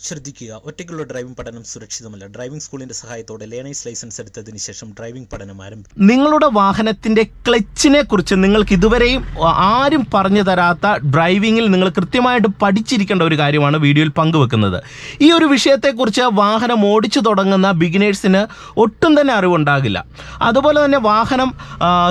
ശ്രദ്ധിക്കുക. ഒറ്റയ്ക്കുള്ള ഡ്രൈവിംഗ് പഠനം സുരക്ഷിതമല്ല. ഡ്രൈവിംഗ് സ്കൂളിന്റെ സഹായത്തോടെ ലേണേഴ്സ് ലൈസൻസ് എടുത്തതിന് ശേഷം ഡ്രൈവിംഗ് പഠനം ആരംഭിക്കും നിങ്ങളുടെ വാഹനത്തിന്റെ ക്ലച്ചിനെ കുറിച്ച് നിങ്ങൾക്ക് ഇതുവരെയും ആരും പറഞ്ഞു തരാത്ത ഡ്രൈവിംഗിൽ നിങ്ങൾ കൃത്യമായിട്ട് പഠിച്ചിരിക്കേണ്ട ഒരു കാര്യമാണ് വീഡിയോയിൽ പങ്കുവെക്കുന്നത്. ഈ ഒരു വിഷയത്തെക്കുറിച്ച് വാഹനം ഓടിച്ചു തുടങ്ങുന്ന ബിഗിനേഴ്സിന് ഒട്ടും തന്നെ അറിവുണ്ടാകില്ല. അതുപോലെ തന്നെ വാഹനം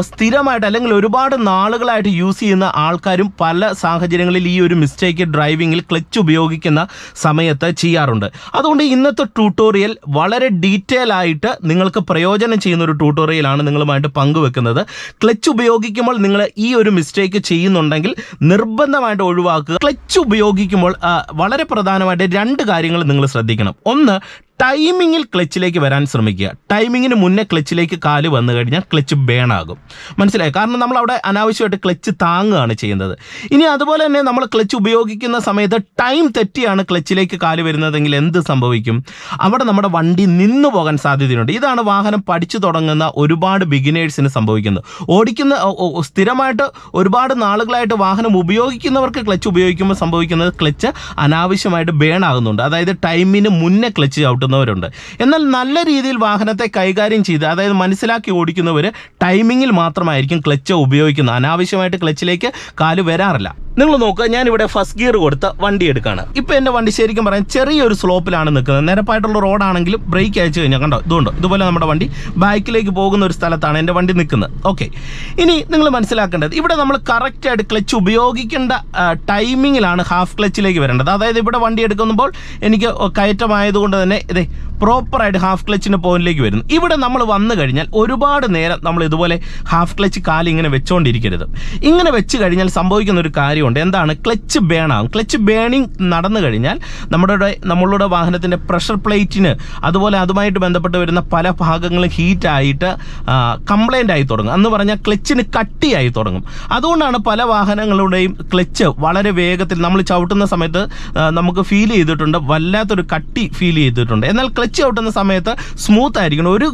സ്ഥിരമായിട്ട് അല്ലെങ്കിൽ ഒരുപാട് നാളുകളായിട്ട് യൂസ് ചെയ്യുന്ന ആൾക്കാരും പല സാഹചര്യങ്ങളിൽ ഈ ഒരു മിസ്റ്റേക്ക് ഡ്രൈവിംഗിൽ ക്ലച്ച് ഉപയോഗിക്കുന്ന സമയത്ത് ചെയ്യാറുണ്ട്. അതുകൊണ്ട് ഇന്നത്തെ ട്യൂട്ടോറിയൽ വളരെ ഡീറ്റെയിൽ ആയിട്ട് നിങ്ങൾക്ക് പ്രയോജനം ചെയ്യുന്ന ഒരു ട്യൂട്ടോറിയലാണ് നിങ്ങളുമായിട്ട് പങ്കുവെക്കുന്നത്. ക്ലച്ച് ഉപയോഗിക്കുമ്പോൾ നിങ്ങൾ ഈ ഒരു മിസ്റ്റേക്ക് ചെയ്യുന്നുണ്ടെങ്കിൽ നിർബന്ധമായിട്ട് ഒഴിവാക്കുക. ക്ലച്ച് ഉപയോഗിക്കുമ്പോൾ വളരെ പ്രധാനമായിട്ട് രണ്ട് കാര്യങ്ങൾ നിങ്ങൾ ശ്രദ്ധിക്കണം. ഒന്ന് ടൈമിങ്ങിൽ ക്ലച്ചിലേക്ക് വരാൻ ശ്രമിക്കുക. ടൈമിങ്ങിന് മുന്നേ ക്ലച്ചിലേക്ക് കാൽ വന്നു കഴിഞ്ഞാൽ ക്ലച്ച് ആകും. മനസ്സിലായി? കാരണം നമ്മൾ അവിടെ അനാവശ്യമായിട്ട് ക്ലച്ച് താങ്ങുകയാണ് ചെയ്യുന്നത്. ഇനി അതുപോലെ തന്നെ നമ്മൾ ക്ലച്ച് ഉപയോഗിക്കുന്ന സമയത്ത് ടൈം തെറ്റിയാണ് ക്ലച്ചിലേക്ക് കാൽ വരുന്നതെങ്കിൽ എന്ത് സംഭവിക്കും? അവിടെ നമ്മുടെ വണ്ടി നിന്നു പോകാൻ സാധ്യതയുണ്ട്. ഇതാണ് വാഹനം പഠിച്ചു തുടങ്ങുന്ന ഒരുപാട് ബിഗിനേഴ്സിന് സംഭവിക്കുന്നത്. ഓടിക്കുന്ന സ്ഥിരമായിട്ട് ഒരുപാട് നാളുകളായിട്ട് വാഹനം ഉപയോഗിക്കുന്നവർക്ക് ക്ലച്ച് ഉപയോഗിക്കുമ്പോൾ സംഭവിക്കുന്നത് ക്ലച്ച് അനാവശ്യമായിട്ട് ബേൺ ആകുന്നുണ്ട്. അതായത് ടൈമിന് മുന്നേ ക്ലച്ച് ചവിട്ടുന്നവരുണ്ട് എന്നാൽ നല്ല രീതിയിൽ വാഹനത്തെ കൈകാര്യം ചെയ്ത് അതായത് മനസ്സിലാക്കി ഓടിക്കുന്നവർ ടൈമിങ്ങിൽ മാത്രമായിരിക്കും ക്ലച്ച് ഉപയോഗിക്കുന്നത്. അനാവശ്യമായിട്ട് ക്ലച്ചിലേക്ക് കാൽ വരാറില്ല. നിങ്ങൾ നോക്കുക ഞാൻ ഇവിടെ ഫസ്റ്റ് ഗിയർ കൊടുത്ത വണ്ടി എടുക്കുകയാണ് ഇപ്പോൾ എന്റെ വണ്ടി ശരിക്കും പറയാൻ ചെറിയൊരു സ്ലോപ്പിലാണ് നിൽക്കുന്നത്. നിരപ്പായിട്ടുള്ള റോഡാണെങ്കിലും ബ്രേക്ക് അയച്ചു കഴിഞ്ഞാൽ കണ്ടോ? ഇതുകൊണ്ടോ ഇതുപോലെ നമ്മുടെ വണ്ടി ബാക്കിലേക്ക് പോകുന്ന ഒരു സ്ഥലത്താണ് എന്റെ വണ്ടി നിൽക്കുന്നത്. ഓക്കെ ഇനി നിങ്ങൾ മനസ്സിലാക്കേണ്ടത് ഇവിടെ നമ്മൾ കറക്റ്റായിട്ട് ക്ലച്ച് ഉപയോഗിക്കേണ്ട ടൈമിങ്ങിലാണ് ഹാഫ് ക്ലച്ചിലേക്ക് വരേണ്ടത്. അതായത് ഇവിടെ വണ്ടി എടുക്കുമ്പോൾ എനിക്ക് കയറ്റമായതുകൊണ്ട് തന്നെ ഇതേ പ്രോപ്പറായിട്ട് ഹാഫ് ക്ലച്ചിന്റെ പോയിന്റിലേക്ക് വരുന്നു. ഇവിടെ നമ്മൾ വന്നു കഴിഞ്ഞാൽ ഒരുപാട് നേരം നമ്മൾ ഇതുപോലെ ഹാഫ് ക്ലച്ച് കാലിങ്ങനെ വെച്ചുകൊണ്ടിരിക്കരുത് ഇങ്ങനെ വെച്ച് കഴിഞ്ഞാൽ സംഭവിക്കുന്ന ഒരു കാര്യമുണ്ട് എന്താണ്? ക്ലച്ച് ബേണാകും ക്ലച്ച് ബേണിംഗ് നടന്നു കഴിഞ്ഞാൽ നമ്മുടെ നമ്മളുടെ വാഹനത്തിന്റെ പ്രഷർ പ്ലേറ്റിന് അതുപോലെ അതുമായിട്ട് ബന്ധപ്പെട്ട് വരുന്ന പല ഭാഗങ്ങളും ഹീറ്റായിട്ട് കംപ്ലൈന്റ് ആയി തുടങ്ങും. എന്ന് പറഞ്ഞാൽ ക്ലച്ചിന് കട്ടിയായി തുടങ്ങും. അതുകൊണ്ടാണ് പല വാഹനങ്ങളുടെയും ക്ലച്ച് വളരെ വേഗത്തിൽ നമ്മൾ ചവിട്ടുന്ന സമയത്ത് നമുക്ക് ഫീൽ ചെയ്തിട്ടുണ്ട്. വല്ലാത്തൊരു കട്ടി ഫീൽ ചെയ്തിട്ടുണ്ട്. എന്നാൽ ക്ലച്ച് ചവിട്ടുന്ന സമയത്ത് സ്മൂത്ത് ആയിരിക്കണം. ഒരു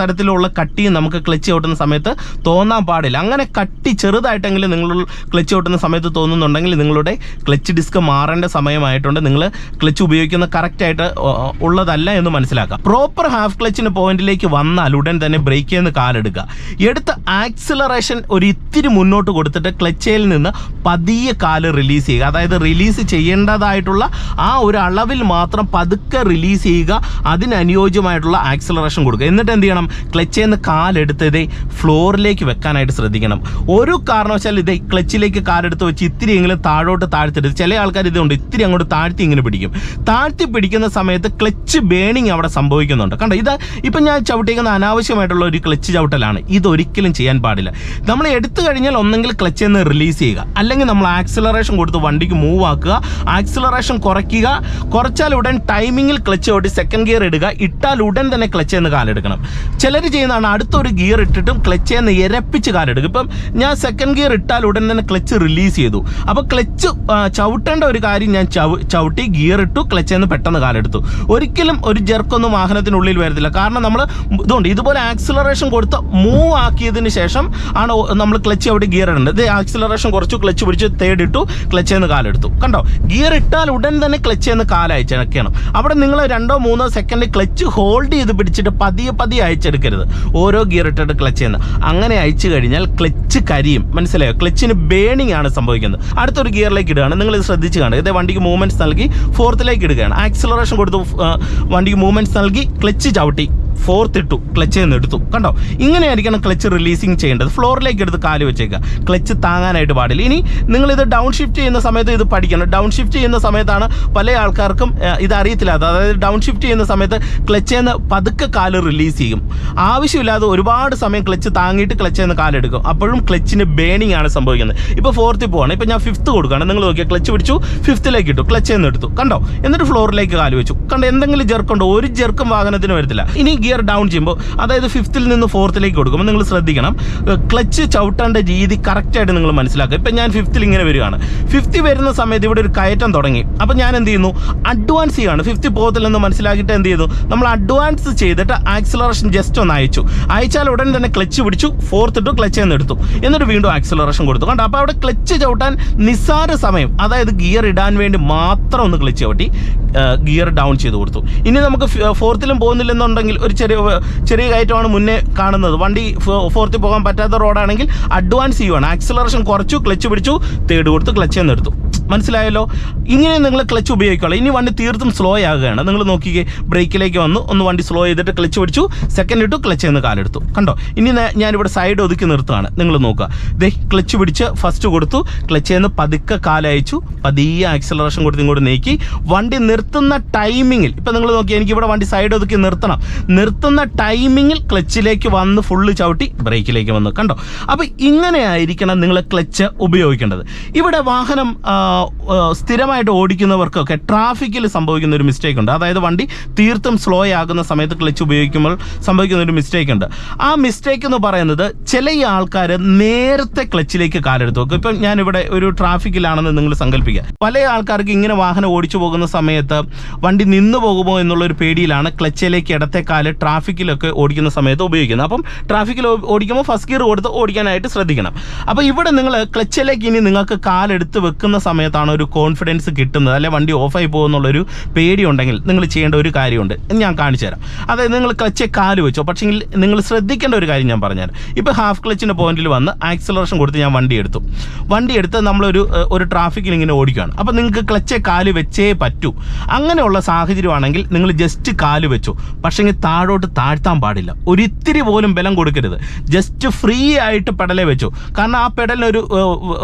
തരത്തിലുള്ള കട്ടിയും നമുക്ക് ക്ലച്ച് ചവിട്ടുന്ന സമയത്ത് തോന്നാൻ പാടില്ല. അങ്ങനെ കട്ടി ചെറുതായിട്ടെങ്കിലും നിങ്ങൾ ക്ലച്ച് ചവിട്ടുന്ന സമയത്ത് തോന്നുന്നുണ്ടെങ്കിൽ നിങ്ങളുടെ ക്ലച്ച് ഡിസ്ക് മാറേണ്ട സമയമായിട്ടുണ്ട്. നിങ്ങൾ ക്ലച്ച് ഉപയോഗിക്കുന്ന കറക്റ്റായിട്ട് ഉള്ളതല്ല എന്ന് മനസ്സിലാക്കാം. പ്രോപ്പർ ഹാഫ് ക്ലച്ചിന് പോയിന്റിലേക്ക് വന്നാൽ ഉടൻ തന്നെ ബ്രേക്ക് ചെയ്യുന്ന കാലെടുക്കുക. എടുത്ത ആക്സിലറേഷൻ ഒരു ഇത്തിരി മുന്നോട്ട് കൊടുത്തിട്ട് ക്ലച്ചയിൽ നിന്ന് പതിയെ കാൽ റിലീസ് ചെയ്യുക. അതായത് റിലീസ് ചെയ്യേണ്ടതായിട്ടുള്ള ആ ഒരു അളവിൽ മാത്രം പതുക്കെ റിലീസ് ചെയ്യുക. അതിനനുയോജ്യമായിട്ടുള്ള ആക്സിലറേഷൻ കൊടുക്കുക. എന്നിട്ട് എന്ത് ചെയ്യണം? ക്ലച്ചിൽ നിന്ന് കാലെടുത്തതേ ഫ്ലോറിലേക്ക് വെക്കാനായിട്ട് ശ്രദ്ധിക്കണം. ഒരു കാരണവശാലും ഇതേ ക്ലച്ചിലേക്ക് കാലെടുത്ത് വെച്ച് ഇത്തിരി എങ്കിലും താഴോട്ട് താഴ്ത്തിട്ട് ചില ആൾക്കാർ ഇതുകൊണ്ട് ഇത്തിരി അങ്ങോട്ട് താഴ്ത്തി ഇങ്ങനെ പിടിക്കും. താഴ്ത്തി പിടിക്കുന്ന സമയത്ത് ക്ലച്ച് ബേണിങ് അവിടെ സംഭവിക്കുന്നുണ്ട്. കണ്ടോ ഇത് ഇപ്പം ഞാൻ ചവിട്ടിക്കുന്ന അനാവശ്യമായിട്ടുള്ള ഒരു ക്ലച്ച് ചവിട്ടലാണ്. ഇതൊരിക്കലും ചെയ്യാൻ പാടില്ല. നമ്മൾ എടുത്തു കഴിഞ്ഞാൽ ഒന്നെങ്കിൽ ക്ലച്ച് എന്ന് റിലീസ് ചെയ്യുക. അല്ലെങ്കിൽ നമ്മൾ ആക്സിലറേഷൻ കൊടുത്ത് വണ്ടിക്ക് മൂവ് ആക്കുക. ആക്സിലറേഷൻ കുറയ്ക്കുക. കുറച്ചാൽ ഉടൻ ടൈമിങ്ങിൽ ക്ലച്ച് ഓട്ടി സെക്കൻഡ് ഗിയർ ഇടുക. ഇട്ടാൽ ഉടൻ തന്നെ ക്ലച്ച് എന്ന് കാലെടുക്കണം. ചിലർ ചെയ്യുന്നതാണ് അടുത്തൊരു ഗിയർ ഇട്ടിട്ടും ക്ലച്ച് എന്ന് ഇരപ്പിച്ച് കാലെടുക്കും. ഇപ്പം ഞാൻ സെക്കൻഡ് ഗിയർ ഇട്ടാൽ ഉടൻ തന്നെ ക്ലച്ച് റിലീസ് ചെയ്തു. അപ്പോൾ ക്ലച്ച് ചവിട്ടേണ്ട ഒരു കാര്യം ഞാൻ ചവ ചവിട്ടി ഗിയർ ഇട്ടു ക്ലച്ചിൽ നിന്ന് പെട്ടെന്ന് കാലെടുത്തു. ഒരിക്കലും ഒരു ജെർക്കൊന്നും വാഹനത്തിനുള്ളിൽ വരത്തില്ല. കാരണം നമ്മൾ ഇതുകൊണ്ട് ഇതുപോലെ ആക്സിലറേഷൻ കൊടുത്ത് മൂവ് ആക്കിയതിന് ശേഷം ആണ് നമ്മൾ ക്ലച്ച് അവിടെ ഗിയർ ഇടേണ്ടത്. ഇത് ആക്സിലറേഷൻ കുറച്ച് ക്ലച്ച് പിടിച്ച് തേടിട്ടു ക്ലച്ചിൽ നിന്ന് കാലെടുത്തു. കണ്ടോ? ഗിയർ ഇട്ടാൽ ഉടൻ തന്നെ ക്ലച്ചിൽ നിന്ന് കാലയച്ചടക്കണം. അവിടെ നിങ്ങൾ രണ്ടോ മൂന്നോ സെക്കൻഡ് ക്ലച്ച് ഹോൾഡ് ചെയ്ത് പിടിച്ചിട്ട് പതിയെ പതിയെ അയച്ചെടുക്കരുത്. ഓരോ ഗിയർ ഇട്ടിട്ട് ക്ലച്ച് ചെയ്യുന്നത് അങ്ങനെ അയച്ചു കഴിഞ്ഞാൽ ക്ലച്ച് കരിയും. മനസ്സിലായോ? ക്ലച്ചിന് ബേണിംഗ് ആണ് സംഭവിക്കുന്നത്. അടുത്തൊരു ഗിയറിലേക്ക് ഇടുകയാണ്. നിങ്ങൾ ഇത് ശ്രദ്ധിച്ച് കാണുക. ഇതേ വണ്ടിക്ക് മൂവ്മെന്റ്സ് നൽകി ഫോർത്തിലേക്ക് ഇടുകയാണ്. ആക്സിലറേഷൻ കൊടുത്ത് വണ്ടിക്ക് മൂവ്മെന്റ്സ് നൽകി ക്ലച്ച് ചവിട്ടി. ഫോർത്ത് ഇട്ടു ക്ലച്ച് നിന്ന് എടുത്തു. കണ്ടോ? ഇങ്ങനെയായിരിക്കണം ക്ലച്ച് റിലീസിങ് ചെയ്യേണ്ടത്. ഫ്ലോറിലേക്ക് എടുത്ത് കാൽ വെച്ചേക്കുക. ക്ലച്ച് താങ്ങാനായിട്ട് പാടില്ല. ഇനി നിങ്ങൾ ഇത് ഡൗൺ ഷിഫ്റ്റ് ചെയ്യുന്ന സമയത്ത് ഇത് പഠിക്കണം. ഡൗൺ ഷിഫ്റ്റ് ചെയ്യുന്ന സമയത്താണ് പല ആൾക്കാർക്കും ഇത് അറിയത്തില്ലാത്ത അതായത് ഡൗൺ ഷിഫ്റ്റ് ചെയ്യുന്ന സമയത്ത് ക്ലച്ച് നിന്ന് പതുക്കെ കാൽ റിലീസ് ചെയ്യും. ആവശ്യമില്ലാതെ ഒരുപാട് സമയം ക്ലച്ച് താങ്ങിയിട്ട് ക്ലച്ചിൽ നിന്ന് കാലെടുക്കും അപ്പോഴും ക്ലച്ചിന് ബേണിംഗ് ആണ് സംഭവിക്കുന്നത്. ഇപ്പോൾ ഫോർത്തിൽ പോവാണ്. ഇപ്പോൾ ഞാൻ ഫിഫ്ത്ത് കൊടുക്കുകയാണ്. നിങ്ങൾ നോക്കിയാൽ ക്ലച്ച് പിടിച്ചു ഫിഫ്ത്തിലേക്ക് ഇട്ടു. ക്ലച്ച് നിന്ന് എടുത്തു. കണ്ടോ? എന്നിട്ട് ഫ്ലോറിലേക്ക് കാൽ വെച്ചു. കണ്ടോ? എന്തെങ്കിലും ജെർക്കുണ്ടോ ഒരു ജെർക്കും വാഹനത്തിന് വരത്തില്ല. ഇനി ഗിയർ ഡൗൺ ചെയ്യുമ്പോൾ അതായത് ഫിഫ്ത്തിൽ നിന്ന് ഫോർത്തിലേക്ക് കൊടുക്കുമ്പോൾ നിങ്ങൾ ശ്രദ്ധിക്കണം. ക്ലച്ച് ചവിട്ടേണ്ട രീതി കറക്റ്റായിട്ട് നിങ്ങൾ മനസ്സിലാക്കുക. ഇപ്പം ഞാൻ ഫിഫ്ത്തിൽ ഇങ്ങനെ വരികയാണ്. ഫിഫ്റ്റി വരുന്ന സമയത്ത് ഇവിടെ ഒരു കയറ്റം തുടങ്ങി. അപ്പോൾ ഞാൻ എന്ത് ചെയ്യുന്നു? അഡ്വാൻസ് ചെയ്യുകയാണ് ഫിഫ്റ്റി പോകത്തില്ലെന്ന് മനസ്സിലാക്കിയിട്ട് എന്ത് ചെയ്തു? നമ്മൾ അഡ്വാൻസ് ചെയ്തിട്ട് ആക്സിലറേഷൻ ജസ്റ്റ് ഒന്ന് അയച്ചു. അയച്ചാൽ ഉടൻ തന്നെ ക്ലച്ച് പിടിച്ചു. ഫോർത്ത് ഇട്ടു ക്ലച്ച് എന്ന് എടുത്തു. എന്നിട്ട് വീണ്ടും ആക്സിലറേഷൻ കൊടുത്തു. കണ്ടോ? അപ്പോൾ അവിടെ ക്ലച്ച് ചവിട്ടാൻ നിസ്സാര സമയം അതായത് ഗിയർ ഇടാൻ വേണ്ടി മാത്രം ഒന്ന് ക്ലച്ച് ചവിട്ടി ഗിയർ ഡൗൺ ചെയ്ത് കൊടുത്തു. ഇനി നമുക്ക് ഫോർത്തിലും പോകുന്നില്ലെന്നുണ്ടെങ്കിൽ ഒരു ചെറിയ ചെറിയ കയറ്റമാണ് മുന്നേ കാണുന്നത്. വണ്ടി ഫോർത്തിൽ പോകാൻ പറ്റാത്ത റോഡാണെങ്കിൽ അഡ്വാൻസ് ചെയ്യുവാണ്. ആക്സിലറേഷൻ കുറച്ചു ക്ലച്ച് പിടിച്ചു തേർഡ് കൊടുത്ത് ക്ലച്ച് എന്ന് എടുത്തു. മനസ്സിലായല്ലോ? ഇങ്ങനെ നിങ്ങൾ ക്ലച്ച് ഉപയോഗിക്കുള്ളൂ ഇനി വണ്ടി തീർത്തും സ്ലോ ആകുകയാണ്. നിങ്ങൾ നോക്കിക്കേ ബ്രേക്കിലേക്ക് വന്നു. ഒന്ന് വണ്ടി സ്ലോ ചെയ്തിട്ട് ക്ലച്ച് പിടിച്ചു. സെക്കൻഡ് ഇട്ടു ക്ലച്ച് എന്ന് കാലെടുത്തു. കണ്ടോ? ഇനി ഞാനിവിടെ സൈഡ് ഒതുക്കി നിർത്തുകയാണ്. നിങ്ങൾ നോക്കുക. ദേ ക്ലച്ച് പിടിച്ച് ഫസ്റ്റ് കൊടുത്തു. ക്ലച്ച് നിന്ന് പതുക്കെ കാലയച്ചു പതിയെ ആക്സിലറേഷൻ കൊടുത്ത് ഇങ്ങോട്ട് നീക്കി. വണ്ടി നിർത്തുന്ന ടൈമിങ്ങിൽ ഇപ്പം നിങ്ങൾ നോക്കി എനിക്ക് ഇവിടെ വണ്ടി സൈഡ് ഒതുക്കി നിർത്തണം. നിർത്തുന്ന ടൈമിങ്ങിൽ ക്ലച്ചിലേക്ക് വന്ന് ഫുള്ള് ചവിട്ടി ബ്രേക്കിലേക്ക് വന്നു. കണ്ടോ? അപ്പോൾ ഇങ്ങനെ ആയിരിക്കണം നിങ്ങൾ ക്ലച്ച് ഉപയോഗിക്കേണ്ടത്. ഇവിടെ വാഹനം സ്ഥിരമായിട്ട് ഓടിക്കുന്നവർക്കൊക്കെ ട്രാഫിക്കിൽ സംഭവിക്കുന്ന ഒരു മിസ്റ്റേക്ക് ഉണ്ട്. അതായത് വണ്ടി തീർത്തും സ്ലോ ആകുന്ന സമയത്ത് ക്ലച്ച് ഉപയോഗിക്കുമ്പോൾ സംഭവിക്കുന്ന ഒരു മിസ്റ്റേക്ക് ഉണ്ട്. ആ മിസ്റ്റേക്ക് എന്ന് പറയുന്നത് ചില ആൾക്കാർ നേരത്തെ ക്ലച്ചിലേക്ക് കാലെടുത്ത് വെക്കും. ഇപ്പം ഞാനിവിടെ ഒരു ട്രാഫിക്കിലാണെന്ന് നിങ്ങൾ സങ്കല്പിക്കുക. പല ആൾക്കാർക്ക് ഇങ്ങനെ വാഹനം ഓടിച്ചു പോകുന്ന സമയത്ത് വണ്ടി നിന്നു പോകുമോ എന്നുള്ളൊരു പേടിയിലാണ് ക്ലച്ചിലേക്ക് ഇടത്തെ കാൽ ട്രാഫിക്കിലൊക്കെ ഓടിക്കുന്ന സമയത്ത് ഉപയോഗിക്കുന്നത്. അപ്പം ട്രാഫിക്കിൽ ഓടിക്കുമ്പോൾ ഫസ്റ്റ് ഗിയർ കൊടുത്ത് ഓടിക്കാനായിട്ട് ശ്രദ്ധിക്കണം. അപ്പോൾ ഇവിടെ നിങ്ങൾ ക്ലച്ചിലേക്ക് ഇനി നിങ്ങൾക്ക് കാലെടുത്ത് വെക്കുന്ന സമയത്താണ് ഒരു കോൺഫിഡൻസ് കിട്ടുന്നത്. അല്ലെ വണ്ടി ഓഫായി പോകുന്നുള്ളൊരു പേടി ഉണ്ടെങ്കിൽ നിങ്ങൾ ചെയ്യേണ്ട ഒരു കാര്യമുണ്ട്. ഞാൻ കാണിച്ചു തരാം. അതായത് നിങ്ങൾ ക്ലച്ച് കാൽ വെച്ചോ പക്ഷേ നിങ്ങൾ ശ്രദ്ധിക്കേണ്ട ഒരു കാര്യം ഞാൻ പറഞ്ഞുതരാം. ഇപ്പോൾ ഹാഫ് ക്ലച്ചിന്റെ പോയിന്റിൽ വന്ന് ആക്സിലറേഷൻ കൊടുത്ത് ഞാൻ വണ്ടി എടുത്തു. വണ്ടി എടുത്ത് നമ്മളൊരു ഒരു ട്രാഫിക്കിൽ ഇങ്ങനെ ഓടിക്കുകയാണ് അപ്പോൾ നിങ്ങൾക്ക് ക്ലച്ച് കാൽ വെച്ചേ പറ്റൂ. അങ്ങനെയുള്ള സാഹചര്യമാണെങ്കിൽ നിങ്ങൾ ജസ്റ്റ് കാൽ വെച്ചു. പക്ഷേങ്കിൽ താഴോട്ട് താഴ്ത്താൻ പാടില്ല. ഒരിത്തിരി പോലും ബലം കൊടുക്കരുത്. ജസ്റ്റ് ഫ്രീ ആയിട്ട് പെടലേ വെച്ചു. കാരണം ആ പെടലിന് ഒരു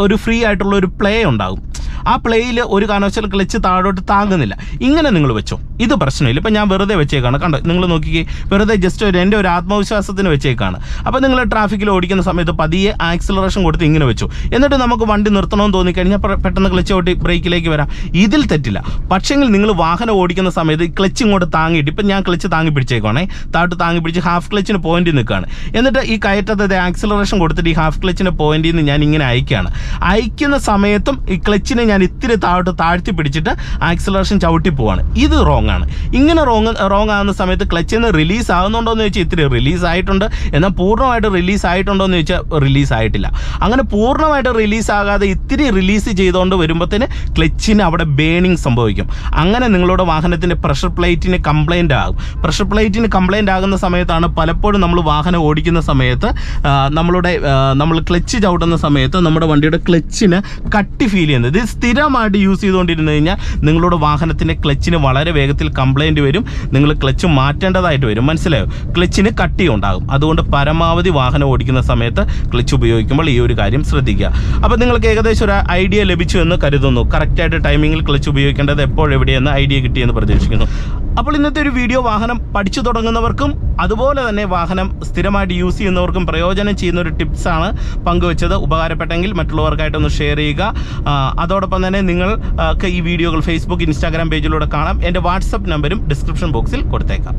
ഒരു ഫ്രീ ആയിട്ടുള്ള ഒരു പ്ലേ ഉണ്ടാകും. ആ പ്ലേയിൽ ഒരു കാരണവശാലും ക്ലച്ച് താഴോട്ട് താങ്ങുന്നില്ല. ഇങ്ങനെ നിങ്ങൾ വെച്ചോ. ഇത് പ്രശ്നമില്ല. ഇപ്പം ഞാൻ വെറുതെ വെച്ചേക്കാണ്. കണ്ടോ? നിങ്ങൾ നോക്കിക്കേ. വെറുതെ ജസ്റ്റ് ഒരു എന്റെ ഒരു ആത്മവിശ്വാസത്തിന് വെച്ചേക്കാണ്. അപ്പോൾ നിങ്ങൾ ട്രാഫിക്കിൽ ഓടിക്കുന്ന സമയത്ത് പതിയെ ആക്സിലറേഷൻ കൊടുത്ത് ഇങ്ങനെ വെച്ചു. എന്നിട്ട് നമുക്ക് വണ്ടി നിർത്തണമെന്ന് തോന്നിക്കഴിഞ്ഞാൽ പെട്ടെന്ന് ക്ലച്ച് ഓട്ടി ബ്രേക്കിലേക്ക് വരാം. ഇതിൽ തെറ്റില്ല. പക്ഷെങ്കിൽ നിങ്ങൾ വാഹനം ഓടിക്കുന്ന സമയത്ത് ക്ലച്ച് ഇങ്ങോട്ട് താങ്ങിയിട്ട് ഇപ്പം ഞാൻ ക്ലച്ച് താങ്ങി പിടിച്ചേക്കുവാണേ. താട്ട് താങ്ങി പിടിച്ച് ഹാഫ് ക്ലച്ചിന് പോയിന്റിൽ നിൽക്കുകയാണ് എന്നിട്ട് ഈ കയറ്റത്തെ ആക്സിലറേഷൻ കൊടുത്തിട്ട് ഈ ഹാഫ് ക്ലച്ചിന്റെ പോയിന്റിൽ നിന്ന് ഞാൻ ഇങ്ങനെ അയക്കുകയാണ് അയക്കുന്ന സമയത്തും ഈ ക്ലച്ചിനെ ഞാൻ ഇത്തിരി താഴോട്ട് താഴ്ത്തി പിടിച്ചിട്ട് ആക്സിലറേഷൻ ചവിട്ടി പോവാണ്. ഇത് റോങ് ആണ്. ഇങ്ങനെ റോങ് റോങ് ആകുന്ന സമയത്ത് ക്ലച്ചിൽ നിന്ന് റിലീസ് ആകുന്നുണ്ടോ എന്ന് ചോദിച്ചാൽ ഇത്തിരി റിലീസ് ആയിട്ടുണ്ട്. എന്നാൽ പൂർണമായിട്ട് റിലീസ് ആയിട്ടുണ്ടോ എന്ന് ചോദിച്ചാൽ റിലീസ് ആയിട്ടില്ല. അങ്ങനെ പൂർണമായിട്ട് റിലീസ് ആകാതെ ഇത്തിരി റിലീസ് ചെയ്തുകൊണ്ട് വരുമ്പോഴത്തേന് ക്ലച്ചിന് അവിടെ ബേണിങ് സംഭവിക്കും. അങ്ങനെ നിങ്ങളുടെ വാഹനത്തിന്റെ പ്രഷർ പ്ലേറ്റിന് കംപ്ലൈന്റ് ആകും. പ്രഷർ പ്ലേറ്റിന് കംപ്ലൈന്റ് ആകുന്ന സമയത്താണ് പലപ്പോഴും നമ്മൾ വാഹനം ഓടിക്കുന്ന സമയത്ത് നമ്മളുടെ നമ്മൾ ക്ലച്ച് ചവിട്ടുന്ന സമയത്ത് നമ്മുടെ വണ്ടിയുടെ ക്ലച്ചിന് കട്ടി ഫീൽ ചെയ്യുന്നത്. ഇത് സ്ഥിരമായിട്ട് യൂസ് ചെയ്തുകൊണ്ടിരുന്നു കഴിഞ്ഞാൽ നിങ്ങളുടെ വാഹനത്തിന്റെ ക്ലച്ചിന് വളരെ വേഗത്തിൽ കംപ്ലൈന്റ് വരും. നിങ്ങൾ ക്ലച്ച് മാറ്റേണ്ടതായിട്ട് വരും. മനസ്സിലായോ? ക്ലച്ചിന് കട്ടി ഉണ്ടാകും. അതുകൊണ്ട് പരമാവധി വാഹനം ഓടിക്കുന്ന സമയത്ത് ക്ലച്ച് ഉപയോഗിക്കുമ്പോൾ ഈ ഒരു കാര്യം ശ്രദ്ധിക്കുക. അപ്പോൾ നിങ്ങൾക്ക് ഏകദേശം ഒരു ഐഡിയ ലഭിച്ചു എന്ന് കരുതുന്നു. കറക്റ്റായിട്ട് ടൈമിങ്ങിൽ ക്ലച്ച് ഉപയോഗിക്കേണ്ടത് എപ്പോഴെവിടെയെന്ന് ഐഡിയ കിട്ടിയെന്ന് പ്രതീക്ഷിക്കുന്നു. അപ്പോൾ ഇന്നത്തെ ഒരു വീഡിയോ വാഹനം പഠിച്ചു തുടങ്ങുന്നവർക്കും അതുപോലെ തന്നെ വാഹനം സ്ഥിരമായിട്ട് യൂസ് ചെയ്യുന്നവർക്കും പ്രയോജനം ചെയ്യുന്ന ഒരു ടിപ്സാണ് പങ്കുവച്ചത്. ഉപകാരപ്പെട്ടെങ്കിൽ മറ്റുള്ളവർക്കായിട്ടൊന്ന് ഷെയർ ചെയ്യുക. അതോടൊപ്പം തന്നെ നിങ്ങൾ ഈ വീഡിയോകൾ ഫേസ്ബുക്ക് ഇൻസ്റ്റാഗ്രാം പേജിലൂടെ കാണാം. എന്റെ വാട്സപ്പ് നമ്പരും ഡിസ്ക്രിപ്ഷൻ ബോക്സിൽ കൊടുത്തേക്കാം.